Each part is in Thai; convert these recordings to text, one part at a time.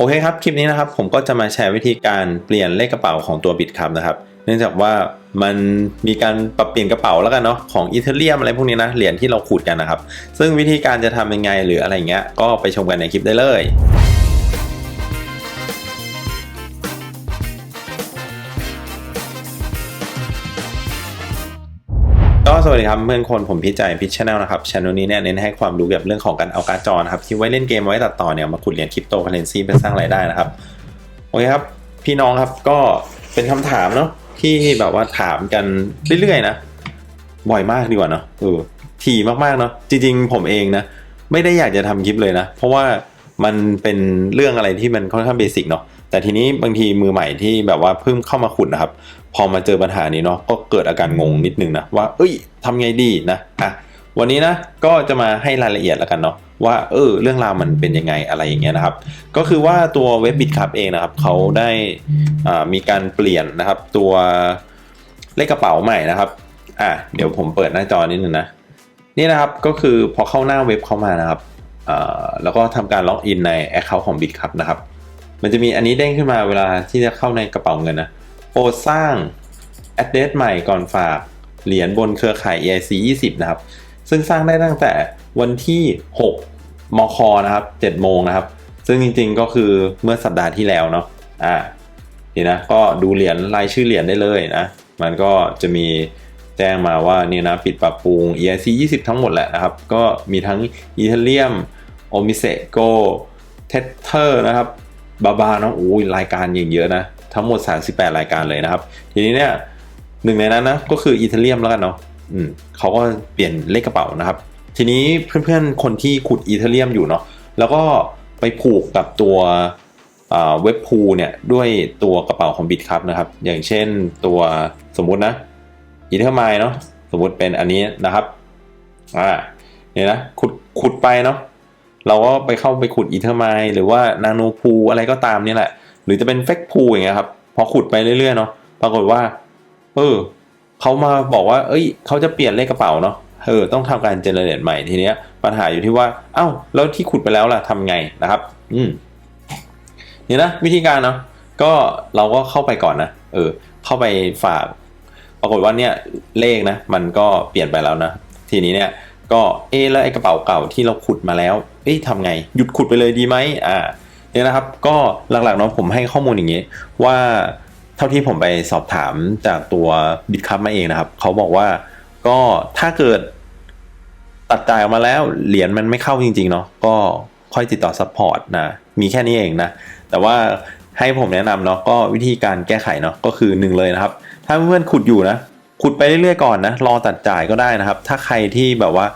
โอเคครับ คลิปนี้นะครับผมก็จะมาแชร์วิธีการเปลี่ยนเลขกระเป๋าของตัวบิตครับนะครับ เนื่องจากว่ามันมีการปรับเปลี่ยนกระเป๋าแล้วกันเนาะของอีเทเรียมอะไรพวกนี้นะ เหรียญที่เราขูดกันนะครับ ซึ่งวิธีการจะทำยังไงหรืออะไรเงี้ยก็ไปชมกันในคลิปได้เลย สวัสดีครับเพื่อนคนผมพี่ใจพิชแนลนะครับช anel นี้เนี่ยเน้นให้ความรู้เกี่ยวกับเรื่องของการเอาการ์ดจอนะครับที่ไว้เล่นเกมไว้ตัดต่อเนี่ยมาขุดเหรียญคริปโตเคอเรนซีเพื่อสร้างรายได้นะครับโอเคครับ พี่น้องครับก็เป็นคำถามเนาะที่แบบว่าถามกันเรื่อยๆนะบ่อยมากดีกว่าเนาะเออถี่มากๆเนาะจริงๆ ผมเองนะไม่ได้อยากจะทำคลิปเลยนะ เพราะว่ามันเป็นเรื่องอะไรที่มันค่อนข้างเบสิกเนาะ แต่ทีนี้บางทีมือใหม่ที่แบบว่าเพิ่งเข้ามาขุดนะครับ พอมาเจอปัญหานี้เนาะก็เกิดอาการงงนิดนึงนะว่า เอ้ยทำไงดีนะอะวันนี้นะก็จะมาให้รายละเอียดแล้วกันเนาะว่าเออเรื่องราวมันเป็นยังไงอะไรอย่างเงี้ยนะครับ ก็คือว่าตัวเว็บบิตครับเองนะครับเขาได้มีการเปลี่ยนนะครับ ตัวเลขกระเป๋าใหม่นะครับอะเดี๋ยวผมเปิดหน้าจอนิดนึงนะนี่นะครับก็คือพอเข้าหน้าเว็บเข้ามานะครับแล้วก็ทำการล็อกอินใน Account ของ BitCup นะครับ มันจะมีอันนี้เด้งขึ้นมาเวลาที่จะเข้าในกระเป๋าเงินนะโปรดสร้าง address ใหม่ก่อนฝากเหรียญบนเครือข่าย EIC 20 นะครับ ซึ่งสร้างได้ตั้งแต่วันที่ 6 มค นะครับ 7 โมงนะครับ ซึ่งจริงๆก็คือเมื่อสัปดาห์ที่แล้วเนาะ อ่านี่นะ ก็ดูเหรียญรายชื่อเหรียญได้เลยนะ มันก็จะมีแจ้งมาว่านี่นะปิดปรับปรุง EIC 20 ทั้งหมดแหละนะครับ ก็มีทั้ง Ethereum o m i s e Go Tether นะครับ บาบาเนาะโอ้ยรายการย่างเยอะนะ ทั้งหมด 38 รายการเลยนะครับ ทีนี้เนี่ยหนึ่งในนั้นนะก็คืออีเทเรียมแล้วกันเนาะอืมเขาก็เปลี่ยนเลขกระเป๋านะครับ ทีนี้เพื่อนๆคนที่ขุดอีเทเรียมอยู่เนาะแล้วก็ไปผูกกับตัวเว็บพูเนี่ยด้วยตัวกระเป๋าของบิตครับนะครับ อย่างเช่นตัวสมมุตินะอีเทอร์ไมเนาะสมมุติเป็นอันนี้นะครับอ่าเนี่ยนะขุดขุดไปเนาะ เราก็ไปเข้าไปขุดอีเทอร์ไมหรือว่านาโนพูอะไรก็ตามนี่แหละ หรือจะเป็นเฟกพูอย่างเงี้ยครับ พอขุดไปเรื่อยๆเนาะปรากฏว่า เออเขามาบอกว่า เอ้ยเขาจะเปลี่ยนเลขกระเป๋าเนาะเออต้องทำการเจเนเรตใหม่ทีเนี้ยปัญหาอยู่ที่ว่า เอ้า แล้วที่ขุดไปแล้วล่ะทำไงนะครับ อืมนี่นะวิธีการเนาะก็เราก็เข้าไปก่อนนะเออ เข้าไปฝาก ปรากฏว่าเนี่ยเลขนะ มันก็เปลี่ยนไปแล้วนะ ทีนี้เนี่ย ก็เออแล้วไอกระเป๋าเก่าที่เราขุดมาแล้วเอ๊ะทำไง หยุดขุดไปเลยดีไหมอ่าเนี่ยนะครับ ก็หลักๆเนาะผมให้ข้อมูลอย่างนี้ว่าเท่าที่ผมไปสอบถามจากตัวบิตคัพมาเองนะครับ เขาบอกว่าก็ถ้าเกิดตัดจ่ายออกมาแล้วเหรียญมันไม่เข้าจริงๆเนาะก็ค่อยติดต่อซัพพอร์ตนะมีแค่นี้เองนะ แต่ว่าให้ผมแนะนำเนาะก็วิธีการแก้ไขเนาะก็คือหนึ่งเลยนะครับ ถ้าเพื่อนขุดอยู่นะขุดไปเรื่อยๆก่อนนะรอตัดจ่ายก็ได้นะครับ ถ้าใครที่แบบว่า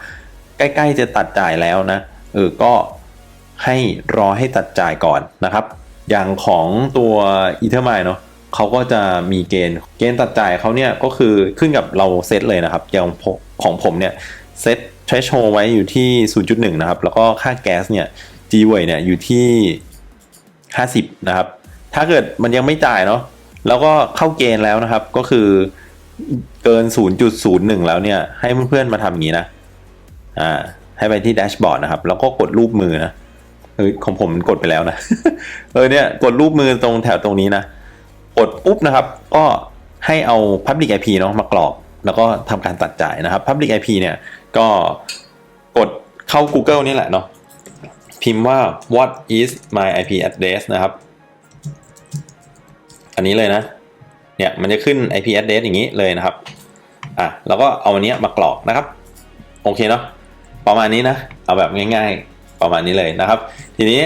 ใกล้ๆจะตัดจ่ายแล้วนะ เออก็ให้รอให้ตัดจ่ายก่อนนะครับ อย่างของตัวอีเทอร์ไมเนาะเขาก็จะมีเกณฑ์เกณฑ์ตัดจ่ายเขาเนี่ยก็คือขึ้นกับเราเซตเลยนะครับอย่างของผมเนี่ยเซตใช้โชว์ไว้อยู่ที่ 0.1 นะครับ แล้วก็ค่าแก๊สเนี่ย g w a y เนี่ยอยู่ที่ 50 นะครับ ถ้าเกิดมันยังไม่จ่ายเนาะแล้วก็เข้าเกณฑ์แล้วนะครับ ก็คือเกิน 0.01 แล้วเนี่ย ให้เพื่อนๆมาทำอย่างนี้นะ อ่า ให้ไปที่แดชบอร์ดนะครับ แล้วก็กดรูปมือนะเออของผมกดไปแล้วนะ เออเนี่ยกดรูปมือตรงแถวตรงนี้นะ กดปุ๊บนะครับ ก็ให้เอา Public IP เนาะมากรอก แล้วก็ทำการตัดจ่ายนะครับ Public IP เนี่ยก็กดเข้า Google นี่แหละเนาะพิมพ์ว่า what is my IP address นะครับ อันนี้เลยนะ เนี่ยมันจะขึ้น IP address อย่างนี้เลยนะครับ อะแล้วก็เอาอันนี้มากรอกนะครับ โอเคเนาะ ประมาณนี้นะ เอาแบบง่าย ๆ ประมาณนี้เลยนะครับ ทีนี้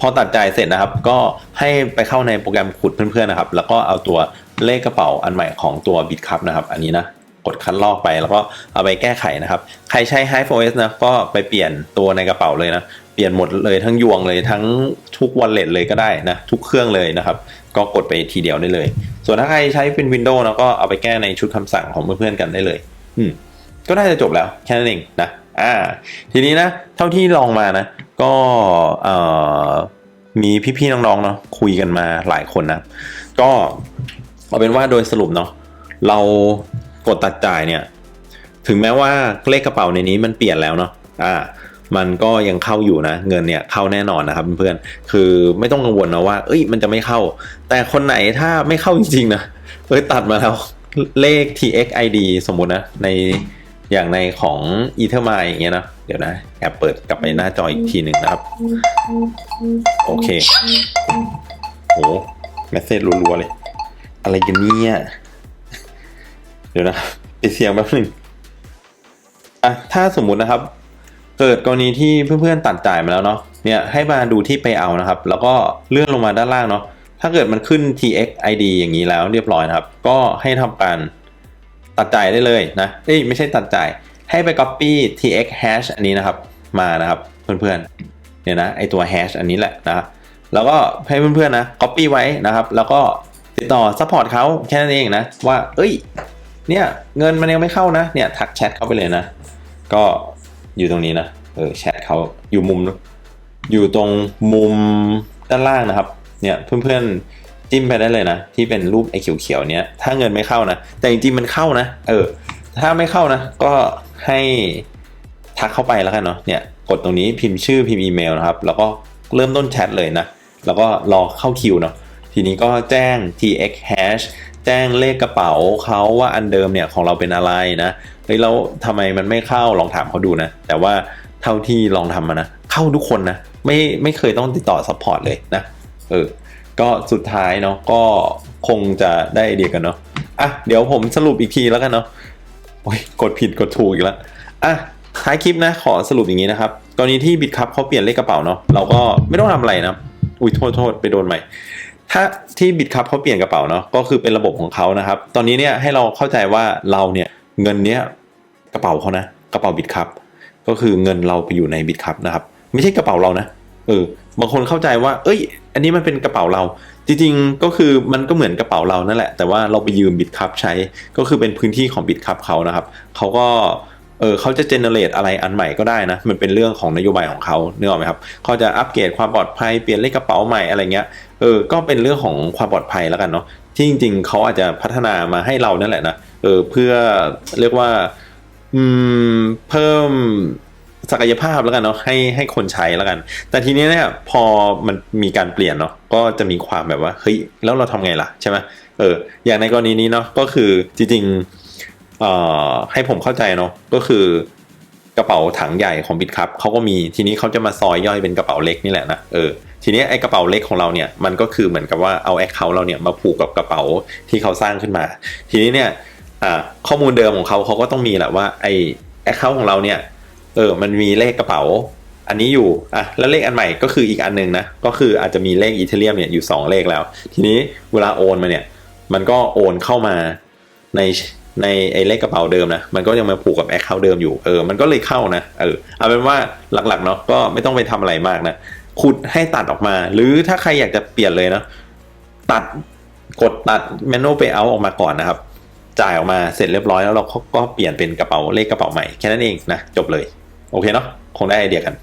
พอตัดจ่ายเสร็จนะครับ ก็ให้ไปเข้าในโปรแกรมขุดเพื่อนๆนะครับ แล้วก็เอาตัวเลขกระเป๋าอันใหม่ของตัว BitCup นะครับ อันนี้นะกดคัดลอกไปแล้วก็เอาไปแก้ไขนะครับ ใครใช้ HiveOS นะก็ไปเปลี่ยนตัวในกระเป๋าเลยนะ เปลี่ยนหมดเลยทั้งยวงเลยทั้งทุก wallet เลยก็ได้นะ ทุกเครื่องเลยนะครับ ก็กดไปทีเดียวได้เลย ส่วนถ้าใครใช้เป็น Windows นะก็เอาไปแก้ในชุดคำสั่งของเพื่อนๆกันได้เลย อืมก็น่าจะจบแล้วแค่นั้นเองนะ อ่าทีนี้นะ เท่าที่ลองมานะ ก็เอ่อมีพี่ๆน้องๆเนาะคุยกันมาหลายคนนะ ก็เอาเป็นว่าโดยสรุปเนาะเรากดตัดจ่ายเนี่ย ถึงแม้ว่าเลขกระเป๋าในนี้มันเปลี่ยนแล้วเนาะอ่ามันก็ยังเข้าอยู่นะ เงินเนี่ยเข้าแน่นอนนะครับเพื่อนๆคือไม่ต้องกังวลนะว่า เอ้ยมันจะไม่เข้า แต่คนไหนถ้าไม่เข้าจริงๆนะเอ้ยตัดมาแล้วเลข TXID สมมุตินะใน อย่างในของ e t h e r m i อย่างเงี้ยนะ เดี๋ยวนะแอบเปิดกลับไปหน้าจออีกทีหนึ่งนะครับ โอเคโหเมสเซจรัวๆเลย อะไรกันเนี่ย เดี๋ยวนะปิดเสียงแป๊บหนึงอะถ้าสมมุตินะครับ เกิดกรณีที่เพื่อนๆตัดจ่ายมาแล้วเนาะเนี่ยให้มาดูที่ไปเอานะครับ แล้วก็เลื่อนลงมาด้านล่างเนาะถ้าเกิดมันขึ้น tx id อย่างนี้แล้วเรียบร้อยนะครับ ก็ให้ทำการ ตัดจ่ายได้เลยนะเอ้ยไม่ใช่ตัดจ่าย ให้ไป copy tx hash อันนี้นะครับ มานะครับเพื่อนๆเนี่ยนะไอตัว hash อันนี้แหละนะแล้วก็ให้เพื่อนๆนะ copy ไว้นะครับ แล้วก็ติดต่อ support เขาแค่นั้นเองนะ ว่า เอ้ย เนี่ยเงินมันยังไม่เข้านะ เนี่ยทักแชทเข้าไปเลยนะ ก็อยู่ตรงนี้นะ เออแชทเขาอยู่มุม อยู่ตรงมุมด้านล่างนะครับ เนี่ยเพื่อนๆ จิ้มไปได้เลยนะ ที่เป็นรูปไอ้เขียวๆเนี้ยถ้าเงินไม่เข้านะ แต่จริงๆมันเข้านะ เออ ถ้าไม่เข้านะ ก็ให้ทักเข้าไปแล้วกันเนาะเนี่ยกดตรงนี้พิมพ์ชื่อพิมพ์อีเมลนะครับ แล้วก็เริ่มต้นแชทเลยนะ แล้วก็รอเข้าคิวเนาะทีนี้ก็แจ้ง tx hash แจ้งเลขกระเป๋าเขาว่าอันเดิมเนี่ยของเราเป็นอะไรนะเฮ้ยแล้วทำไมมันไม่เข้าลองถามเขาดูนะ แต่ว่าเท่าที่ลองทำมานะ เข้าทุกคนนะ ไม่ไม่เคยต้องติดต่อซัพพอร์ตเลยนะ เออ ก็สุดท้ายเนาะก็คงจะได้ไอเดียกันเนาะอะเดี๋ยวผมสรุปอีกทีแล้วกันเนาะโอ้ยกดผิดกดถูกอีกแล้วอะท้ายคลิปนะขอสรุปอย่างนี้นะครับกรณีที่บิตคัพเขาเปลี่ยนเลขกระเป๋าเนาะเราก็ไม่ต้องทำอะไรนะอุ้ยโทษโทษไปโดนใหม่ ถ้าที่บิตคัพเขาเปลี่ยนกระเป๋าเนาะก็คือเป็นระบบของเขานะครับ ตอนนี้เนี่ยให้เราเข้าใจว่าเราเนี่ยเงินเนี้ยกระเป๋าเขานะกระเป๋าบิตคัพก็คือเงินเราไปอยู่ในบิตคัพนะครับ ไม่ใช่กระเป๋าเรานะเออบางคนเข้าใจว่า เอ้ย อันนี้มันเป็นกระเป๋าเรา จริงๆก็คือมันก็เหมือนกระเป๋าเรานั่นแหละ แต่ว่าเราไปยืมบิตคัพใช้ ก็คือเป็นพื้นที่ของบิตคัพเขานะครับ เขาก็เออเขาจะเจเนเรตอะไรอันใหม่ก็ได้นะ มันเป็นเรื่องของนโยบายของเขาเนื้อออกไหมครับเขาจะอัปเกรดความปลอดภัยเปลี่ยนเลขกระเป๋าใหม่อะไรเงี้ย เออ ก็เป็นเรื่องของความปลอดภัยแล้วกันเนาะ ที่จริง ๆเขาอาจจะพัฒนามาให้เรานั่นแหละนะ เออ เพื่อเรียกว่า อืม เพิ่ม ศักยภาพแล้วกันเนาะให้ให้คนใช้แล้วกัน แต่ทีนี้เนี่ยพอมันมีการเปลี่ยนเนาะก็จะมีความแบบว่าเฮ้ยแล้วเราทำไงล่ะใช่ไหมเอออย่างในกรณีนี้เนาะก็คือจริงๆเอ่อให้ผมเข้าใจเนาะก็คือกระเป๋าถังใหญ่ของบิตครับเขาก็มีทีนี้เขาจะมาซอยย่อยเป็นกระเป๋าเล็กนี่แหละนะเออทีนี้ไอ้กระเป๋าเล็กของเราเนี่ยมันก็คือเหมือนกับว่าเอาแอคเคาท์เราเนี่ยมาผูกกับกระเป๋าที่เขาสร้างขึ้นมา ทีนี้เนี่ยข้อมูลเดิมของเขาเขาก็ต้องมีแหละว่าไอ้แอคเคาท์ของเราเนี่ย เออ มันมีเลขกระเป๋า อันนี้อยู่อะแล้วเลขอันใหม่ก็คืออีกอันหนึ่งนะก็คืออาจจะมีเลขอีเทเรียมเนี่ยอยู่2เลขแล้ว ทีนี้เวลาโอนมาเนี่ย มันก็โอนเข้ามาในในไอ้เลขกระเป๋าเดิมนะมันก็ยังมาผูกกับแอคเคาท์เดิมอยู่เออมันก็เลยเข้านะเออเอาเป็นว่าหลักๆเนาะก็ไม่ต้องไปทำอะไรมากนะขุดให้ตัดออกมา หรือถ้าใครอยากจะเปลี่ยนเลยนะตัดกดตัด manual payout ออกมาก่อนนะครับ จ่ายออกมาเสร็จเรียบร้อยแล้วเราก็เปลี่ยนเป็นกระเป๋าเลขกระเป๋าใหม่แค่นั้นเองนะจบเลย โอเคเนาะคงได้ไอเดียกัน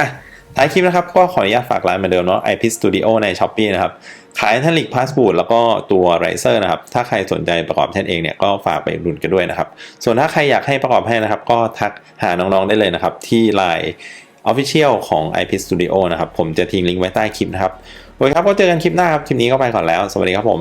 อะท้ายคลิปนะครับ ก็ขออนุญาตฝากร้านเหมือนเดิมเนาะ IP Studio ใน s h อ p e e นะครับ ขายแท่นลิกพาสบูดแล้วก็ตัวไรเซอร์นะครับ ถ้าใครสนใจประกอบแท่นเองเนี่ย ก็ฝากไปอุดหนุนกันด้วยนะครับ ส่วนถ้าใครอยากให้ประกอบให้นะครับ ก็ทักหาน้องๆได้เลยนะครับ ที่ Line Official ของ IP Studio นะครับ ผมจะทิ้งลิงก์ไว้ใต้คลิปนะครับ โอเคครับก็เจอกันคลิปหน้าครับ คลิปนี้ก็ไปก่อนแล้ว สวัสดีครับผม